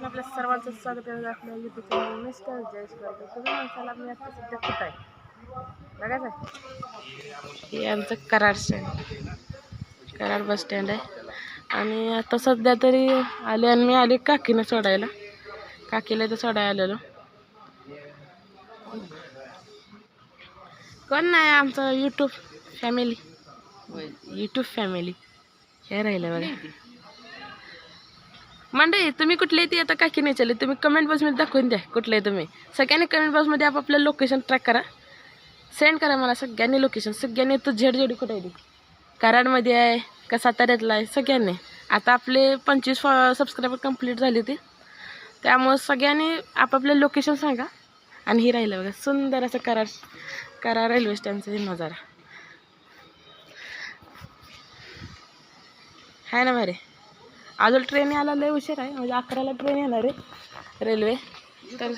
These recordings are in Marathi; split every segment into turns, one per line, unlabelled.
ठिकाणी आपल्या सर्वांचं स्वागत आहे. आपल्या युट्यूब चॅनल मिस्टर जयेश करतो तुम्ही माणसाला मी आता सध्या कुठं आहे? बघायचं हे आमचं Karad stand Karad bus stand आहे. आणि आता सध्या तरी आले आणि मी आले काकीनं सोडायला. काकीला तर सोडायला आलेलो. कोण नाही आमचं यूट्यूब फॅमिली यूट्यूब फॅमिली हे राहिलं बघा. मंडळी तुम्ही कुठले ती आता काकी नाही चालले. तुम्ही कमेंट बॉक्समध्ये दाखवून द्या कुठले आहे तुम्ही. सगळ्यांनी कमेंट बॉक्समध्ये आपापलं लोकेशन ट्रॅक करा. सेंड करा मला सगळ्यांनी लोकेशन सगळ्यांनी तू झेडझोडी कुठे आहे कराडमध्ये आहे का साताऱ्यातला आहे? सगळ्यांनी. आता आपले पंचवीस सबस्क्रायबर कंप्लीट झाले ते. त्यामुळं सगळ्यांनी आपापलं लोकेशन सांगा. आणि हे राहिलं बघा सुंदर असं कराड करा रेल्वे स्टँडचा नजारा. आहे ना बरे अजून ट्रेन यायला लय उशीर आहे. म्हणजे अकराला ट्रेन येणार आहे. रेल्वे तर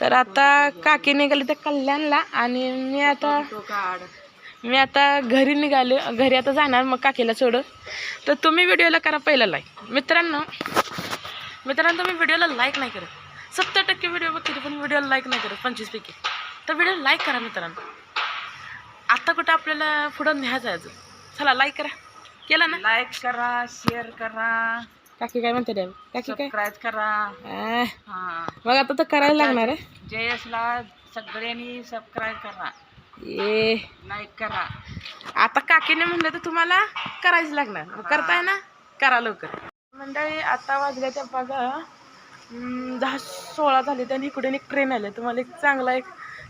तर आता काकी निघाली त्या कल्याणला आणि मी आता मी आता घरी निघाले. घरी आता जाणार मग काकीला सोडून. तर तुम्ही व्हिडिओला करा पहिला लाईक मित्रांनो मित्रांनो तुम्ही व्हिडिओला लाईक नाही करत. सत्तर टक्के व्हिडिओ बघितले पण व्हिडिओला लाईक नाही करत. पंचवीसपैकी तर व्हिडिओ लाईक करा मित्रांनो. आता कुठं आपल्याला पुढं न्यायचं आहे अजून. चला लाईक करा. केलं ना?
लाईक करा शेअर करा
काकी काय म्हणते द्या काकी काय?
सबस्क्राईब करा.
आ,
हा.
मग आता तर करायला लागणार आहे.
जयसला सगळ्यांनी सबस्क्राईब करा.
ये.
लाईक करा.
आता काकीने म्हणलं तर तुम्हाला करायचं लागणार. मग करताय ना? करा लवकर. मंडळी आता वाजल्या त्या बघा हम्म, दहा सोळा झाले आणि इकडून एक ट्रेन आली. तुम्हाला एक चांगला एक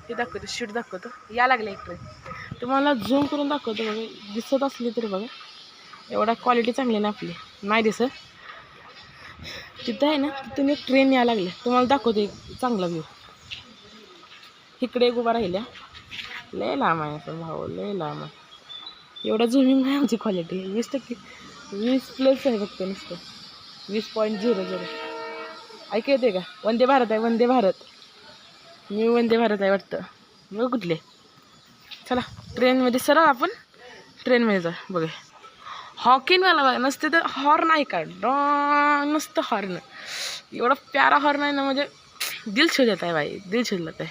हे दाखवतो शीट दाखवतो. या लागल्या एक ट्रेन तुम्हाला झूम करून दाखवतो बघा. दिसत असली तरी बघा. एवढा क्वालिटी चांगली ना आपली. नाही दिसं तिथं आहे ना तिथून एक ट्रेन यायला लागली. तुम्हाला दाखवतो एक चांगला व्ह्यू इकडे एक उभा राहिल्या. लय लांब आहे असं भाऊ लय लांब आहे. एवढा झुमिंग आहे आमची क्वालिटी वीस टक्के वीस प्लस आहे फक्त नुसतं. वीस पॉईंट झिरो झिरो ऐक येते का? वंदे भारत आहे वंदे भारत. न्यू वंदे भारत आहे वाटतं. मग कुठले? चला ट्रेनमध्ये सरळ आपण ट्रेनमध्ये जा. बघूया. हॉकिनवाला बघा नसते तर हॉर्न आहे का? डॉ नसतं हॉर्न एवढा प्यारा हॉर्न आहे ना म्हणजे दिल छू आहे बाई दिल छू आहे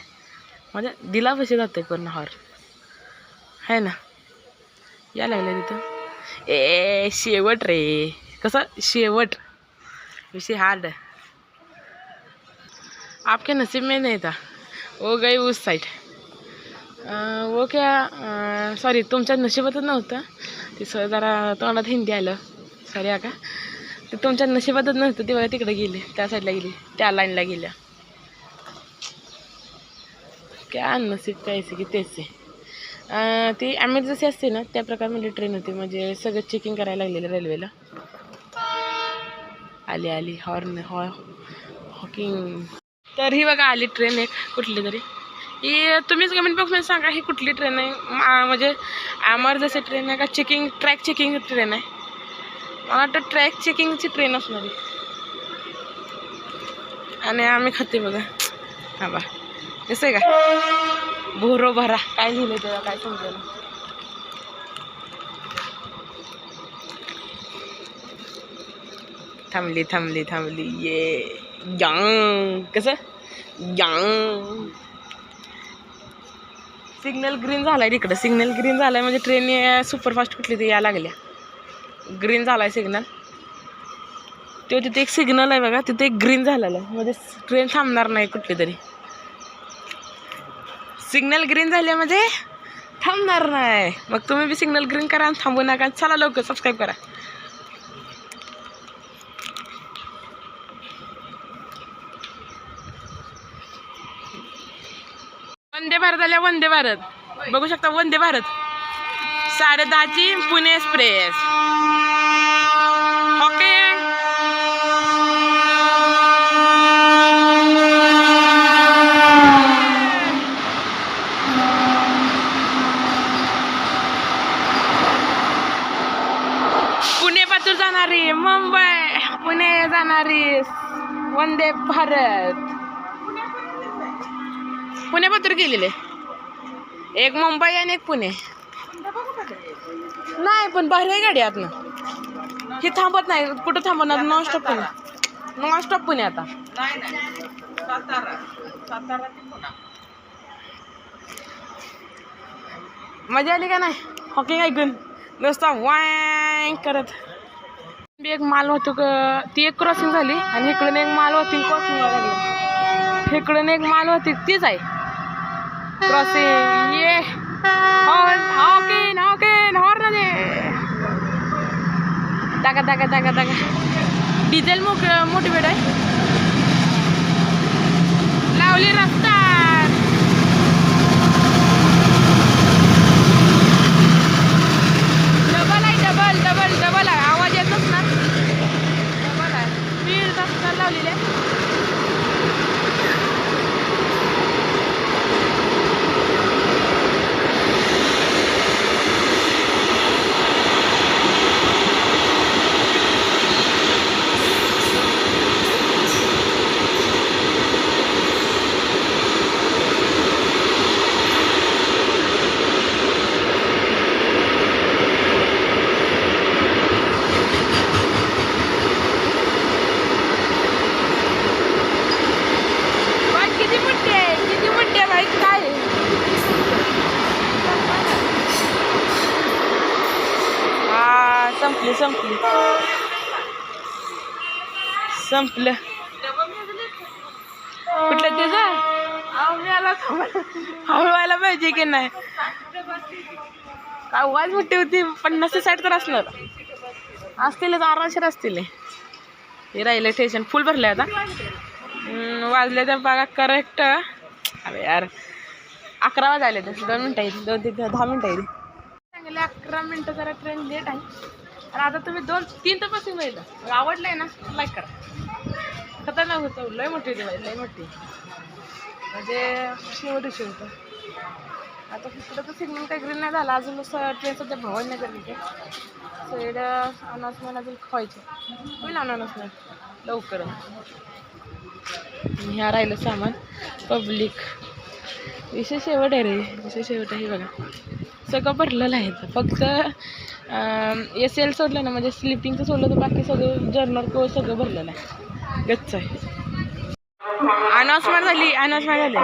म्हणजे दिलापाशी जाते पूर्ण हॉर्न आहे ना? या लागलं तिथं. ए शेवट रे. कसं? शेवट. विषय हार्ड आपके नसीब में नहीं था. वो गई उस साइड ओके क्या सॉरी तुमच्या नशिबातच नव्हतं. तिचं जरा तोंडात हिंदी आलं. सॉरी का ते तुमच्या नशिबातच नव्हतं ते बघा तिकडे गेले त्या साईडला गेली त्या लाईनला गेल्या. क्या नसीब कैसे की तेच आहे. ती ॲमेर्जन्सी असते ना त्या प्रकारमध्ये ट्रेन म्हणजे होती म्हणजे सगळं चेकिंग करायला लागलेलं रेल्वेला आली आली हॉर्न हॉ हॉकिंग तर ही बघा आली ट्रेन एक कुठली तरी. ही तुम्हीच कमेंट बॉक्समध्ये सांगा ही कुठली ट्रेन आहे? म्हणजे म्हणजे ॲमर्जन्सी ट्रेन आहे का चेकिंग ट्रॅक चेकिंग ट्रेन आहे? मला वाटतं ट्रॅक चेकिंगची ट्रेन असणार आहे. आणि आम्ही खाते बघा. हा बा. दिसतंय का? भोरो भरा. काय लिहिलं त्याला? काय समजलं थांबली थांबली थांबली. ये. यांग कसं? यांग सिग्नल ग्रीन झालाय तिकडं. सिग्नल ग्रीन झालाय म्हणजे ट्रेन सुपरफास्ट कुठली ती या लागल्या. ग्रीन झालाय सिग्नल. तो तिथे एक सिग्नल आहे बघा तिथे एक ग्रीन झालेला आहे. म्हणजे ट्रेन थांबणार नाही कुठली तरी. सिग्नल ग्रीन झाल्यामध्ये म्हणजे थांबणार नाही. मग तुम्ही बी सिग्नल ग्रीन करा आणि थांबू नका. चला लवकर सबस्क्राईब करा. वंदे भारत आल्या वंदे भारत. बघू शकता वंदे भारत. साडे दहाची पुणे एक्सप्रेस. ओके? पुणे पासून जाणारी मुंबई. पुणे जाणारी वंदे भारत. पुणे पात्र गेलेले. एक मुंबई आणि एक पुणे. नाही पण भारी आहे गाडी आतनं. हे थांबत नाही कुठं थांबणार? Non stop Pune. Non stop Pune आता. मजा आली का नाही? हॉकिंग ऐकून. नुसतं वाय करत. एक माल होतो ती एक क्रॉसिंग झाली आणि इकडून एक माल होती क्रॉसिंग लागली. इकडून एक माल होती तीच आहे. क्रॉसिंग ये हॉकिंग हॉकिंग हॉर्न दे टाका टाका टाका टाका डिझेल मोक मोटिवेट आहे लावली रस्ता संपलं. कुठलं त्याचं आम्हाला पाहिजे की नाही? काय वाज मोठी होती. पन्नास ते साठ तर असणार असतीलच आरामशीर असतील. हे राहिलं स्टेशन फुल भरले आता. वाजले तर बघा करेक्ट अरे यार. अकरा आले तसं दोन मिनटं येईल. दोन ते दहा मिनटं येईल. चांगले अकरा मिनटं जरा ट्रेन लेट आहे. आणि आता तुम्ही दोन तीन तर पासून पाहिलं आवडलंय ना लाईक करा. खतरनाक होतं लय मोठी होती लय मोठी. म्हणजे शेवटी शिवतं आता तिकडं तर सिग्नल काही ग्रीन नाही झाला अजून ट्रेन सध्या भवन नगर तिथे साईड अनाउन्समेंट अजून खायचं होईल अनाउन्समेंट लवकर. ह्या राहिलं सामान. पब्लिक विशेष शेवट आहे रे विशेष शेवट आहे बघा. सगळं भरलेलं आहे. फक्त एस एल सोडलं ना म्हणजे स्लिपिंगचं सोडलं तर बाकी सगळं जर्नल को सगळं भरलेलं आहे. गच्च आहे. अनाउन्समेंट झाली अनाउन्समेंट झाली.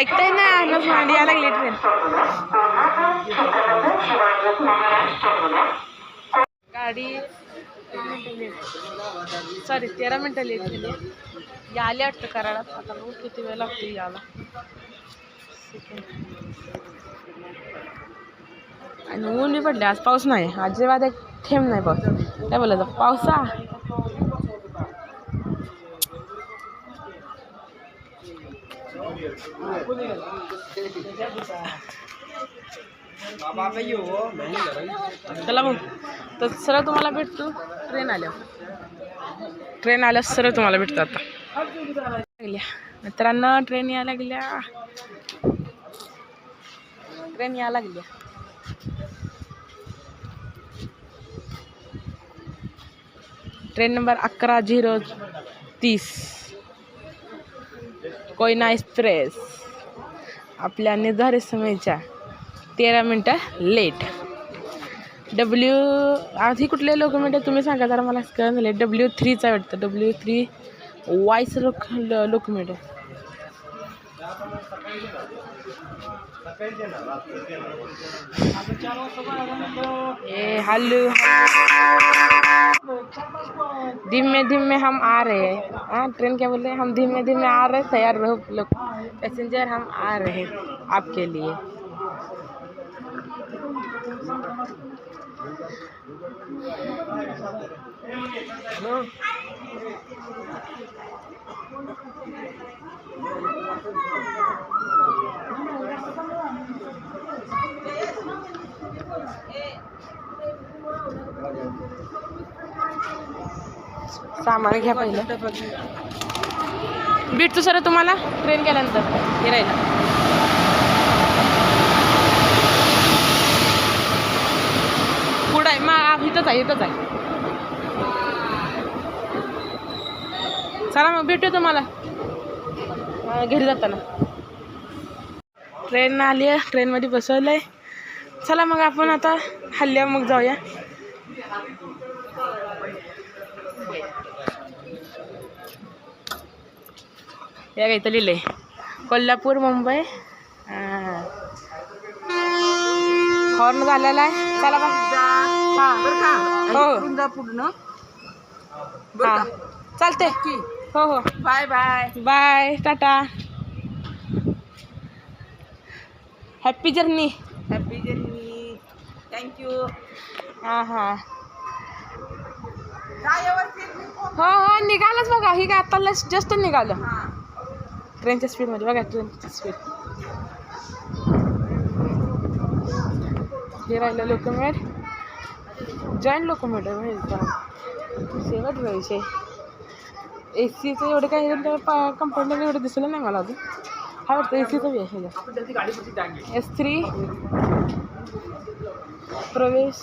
ऐकताय ना अनाउन्समेंट या लागली ट्रेन गाडी सॉरी तेरा मिनटं लेट झाली. या आली वाटतं कराडात आता बघू किती वेळ लागतो याला आणि ऊन बी पडले आज पाऊस नाही. अजिबात एक थेंब नाही पाऊस काय बोलायचं? पावसा? चला मग तर सरळ तुम्हाला भेटतो. ट्रेन आल्या ट्रेन आल्या सरळ तुम्हाला भेटतो आता. लागल्या मित्रांनो ट्रेन यायला लागल्या ट्रेन यायला लागल्या ट्रेन नंबर अकरा झिरो तीस. कोयना एक्सप्रेस आपल्या निर्धारित समयच्या तेरा मिनटं लेट डब्ल्यू आधी कुठले लोक आहे तुम्ही सांगा जरा मला कळलं झाले डब्ल्यू थ्रीचं वाटतं. डब्ल्यू थ्री वायस लोक लोक आहे ए, हल्लू धीमे धीमे हम आ रहे हैं। हाँ ट्रेन क्या बोल रहे हैं? हम धीमे धीमे आ रहे हैं, तैयार रहो लोग। पैसेंजर, हम आ रहे हैं आपके लिए। सामान घ्या पहिलं. भेटतो सर तुम्हाला? ट्रेन गेल्यानंतर फिरायला पुढं आहे. मग इथंच आहे इथंच आहे. चला मग भेटूया तुम्हाला. घरी जाताना. ट्रेन आली आहे. ट्रेनमध्ये बसवलं आहे चला मग आपण आता हल्ल्यावर मग जाऊया. या काय इथं लिहिलंय. कोल्हापूर मुंबई. हॉर्न झालेला आहे. चला बा. हा.
पूर्ण.
हा. चालते हो हो.
Bye bye.
Bye. Tata. Happy journey
happy journey
thank you हां
हां.
हो हो. निघालच बघा. ही काय आता जस्ट निघालं. ट्रेनच्या स्पीडमध्ये बघा ट्रेनची स्पीड हे राहिलं लोकमेट जॉईंट लोकमेट आहे शेवट विषय ए सीचं एवढं काही कंपनीला एवढं दिसलं नाही मला अजून. हा वाटतं ए सीचं बी आहे एस थ्री प्रवेश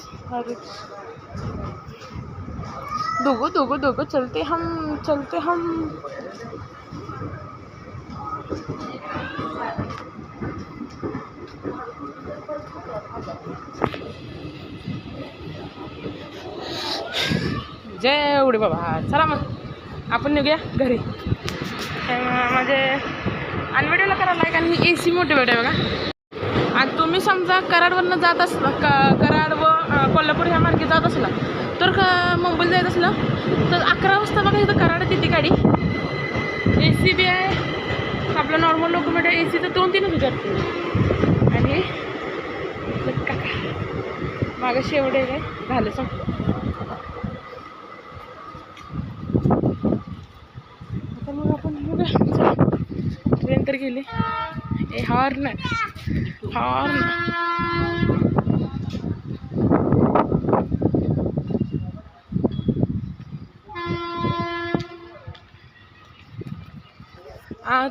दोघं दोघं दोघं चलते हम चलते हम. जय उडी बाबा. चला मग. आपण निघूया घरी. म्हणजे आणि व्हिडिओला करा लाईक आणि ए सी मोटिवेट आहे बघा. आणि तुम्ही समजा कराडवरनं जात असला क कराड व कोल्हापूर ह्या मार्गे जात असला तर क- मुंबईला जायचं असलं तर अकरा वाजता बघा इथं कराड येते गाडी. ए सी बी आहे. आपलं नॉर्मल लोकमेट आहे म्हणजे ए सीचं दोन तीनच हजार आणि इथलं मागं शेवटे काय झालं संपलं आता मग आपण निघूया. ट्रेन तर गेली. ए हॉर्न हॉर्न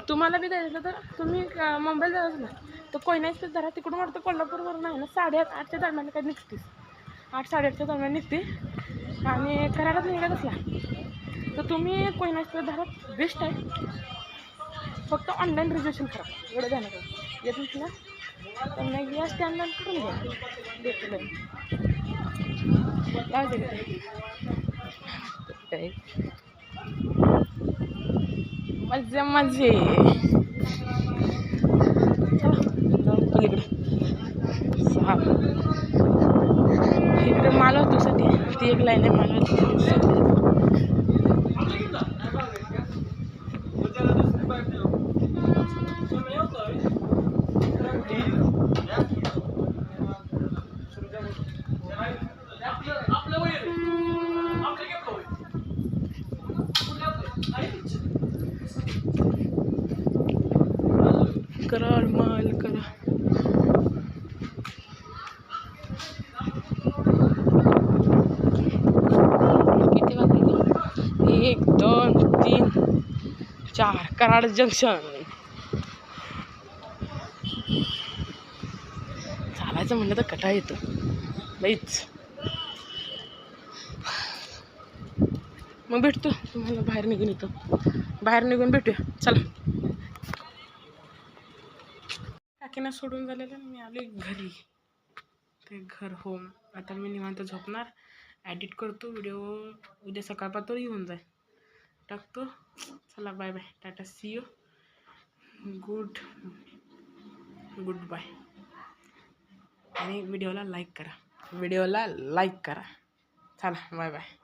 तुम्हाला बी जायचं तर तुम्ही मुंबईला जायचं ना. तर कोयनाच तर जरा तिकडून वाटतं कोल्हापूरवरून आहे ना. साडेआठ आठच्या दरम्यान काय निघतीस. आठ साडेआठच्या दरम्यान निघते. आणि करायलाच निघत असला. तर तुम्ही कोयनाच तर धरा. बेस्ट आहे. फक्त ऑनलाईन रिझर्वेशन करा. एवढं जाणं येत नसेल ना तर मग या स्टँडला करून घ्या. देतो नाही काय? मजा मजे चला जाऊ पलीकडे सहा इकडे माल होतो साठी ती एक लाईन आहे माल होतो करा माल करा. किती एक दोन तीन चार. कराड जंक्शन. चालायचं म्हणलं तर कटा येतो. लईच. मग भेटतो. तुम्हाला बाहेर निघून येतो. बाहेर निघून भेटूया. चला. काकीना सोडून झालेलं मी आले घरी. ते घर होम आता मी निवांत झोपणार. ॲडिट करतो व्हिडिओ उद्या सकाळपासून येऊन जाईल टाकतो. चला bye bye tata see you good good bye आणि व्हिडिओला लाईक करा. व्हिडिओला लाईक करा. चला बाय बाय